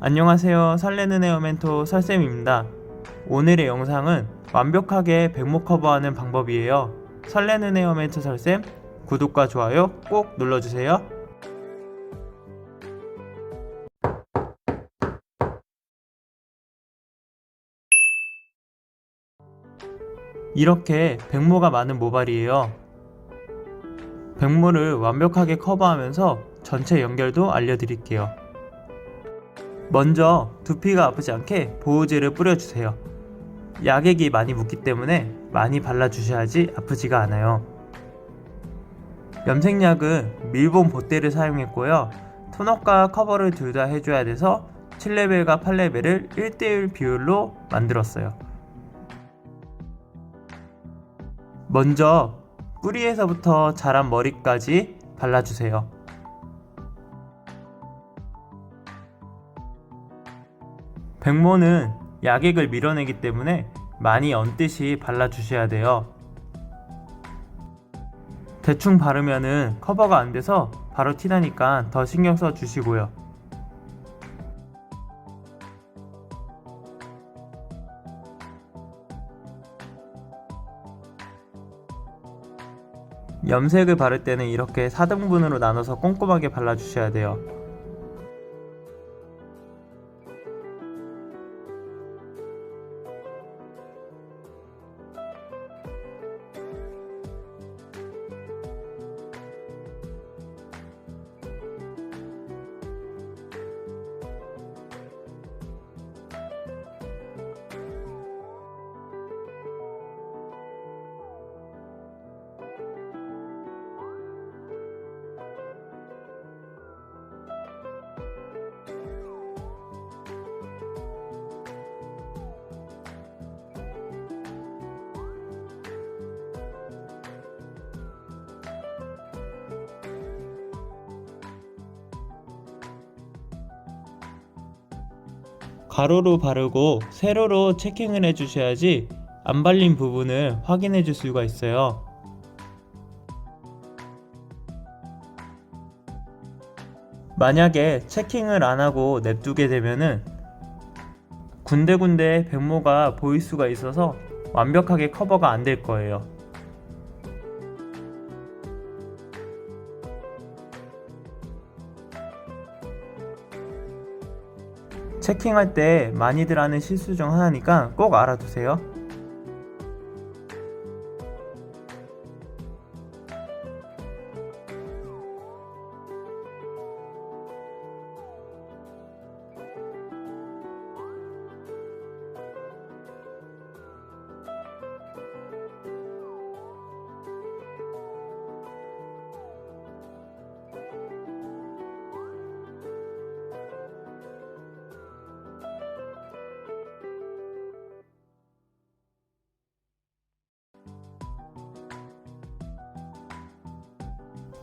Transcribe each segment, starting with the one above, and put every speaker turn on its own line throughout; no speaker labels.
안녕하세요. 설레는 에어 멘토 설쌤입니다. 오늘의 영상은 완벽하게 백목 커버하는 방법이에요. 설레는 에어 멘토 설쌤 구독과 좋아요 꼭 눌러주세요. 이렇게 백모가 많은 모발이에요. 백모를 완벽하게 커버하면서 전체 연결도 알려드릴게요. 먼저 두피가 아프지 않게 보호제를 뿌려주세요. 약액이 많이 묻기 때문에 많이 발라주셔야지 아프지가 않아요. 염색약은 밀봉 봇대를 사용했고요. 톤업과 커버를 둘 다 해줘야 돼서 7레벨과 8레벨을 1대1 비율로 만들었어요. 먼저 뿌리에서부터 자란 머리까지 발라주세요. 백모는 약액을 밀어내기 때문에 많이 얹듯이 발라주셔야 돼요. 대충 바르면은 커버가 안 돼서 바로 티나니까 더 신경 써 주시고요. 염색을 바를 때는 이렇게 4등분으로 나눠서 꼼꼼하게 발라주셔야 돼요. 가로로 바르고 세로로 체킹을 해주셔야지 안 발린 부분을 확인해 줄 수가 있어요. 만약에 체킹을 안 하고 냅두게 되면은 군데군데 백모가 보일 수가 있어서 완벽하게 커버가 안 될 거예요. 체킹할 때 많이들 하는 실수 중 하나니까 꼭 알아두세요.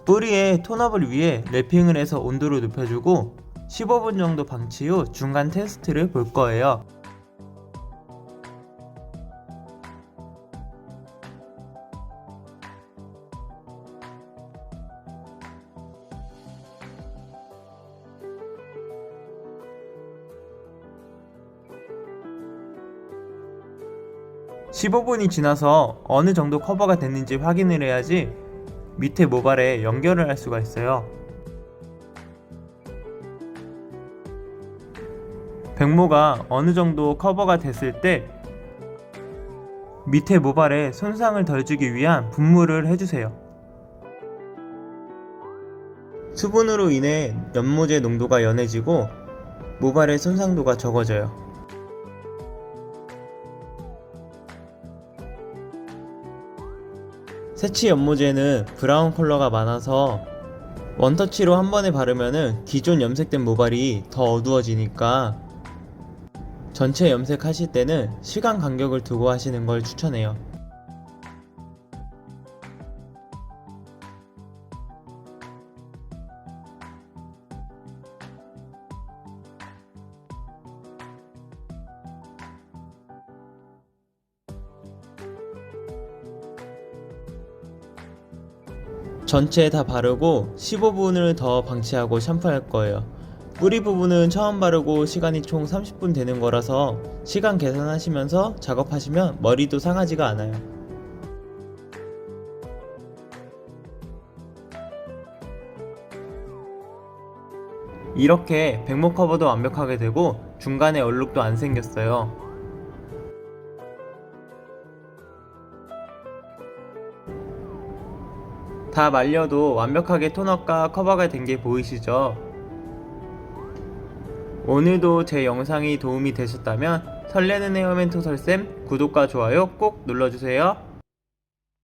뿌리에 톤업을 위해 랩핑을 해서 온도를 높여주고 15분 정도 방치 후 중간 테스트를 볼 거예요. (15분이) 지나서 어느 정도 커버가 됐는지 확인을 해야지 밑에 모발에 연결을 할 수가 있어요. 백모가 어느 정도 커버가 됐을 때 밑에 모발에 손상을 덜 주기 위한 분무를 해주세요. 수분으로 인해 연모제 농도가 연해지고 모발의 손상도가 적어져요. 세치 연모제는 브라운 컬러가 많아서 원터치로 한 번에 바르면은 기존 염색된 모발이 더 어두워지니까 전체 염색하실 때는 시간 간격을 두고 하시는 걸 추천해요. 전체 다 바르고 15분을 더 방치하고 샴푸할 거예요. 뿌리 부분은 처음 바르고 시간이 총 30분 되는 거라서 시간 계산하시면서 작업하시면 머리도 상하지가 않아요. 이렇게 백목 커버도 완벽하게 되고 중간에 얼룩도 안 생겼어요. 다 말려도 완벽하게 톤업과 커버가 된 게 보이시죠? 오늘도 제 영상이 도움이 되셨다면 설레는 헤어멘토 설쌤 구독과 좋아요 꼭 눌러주세요.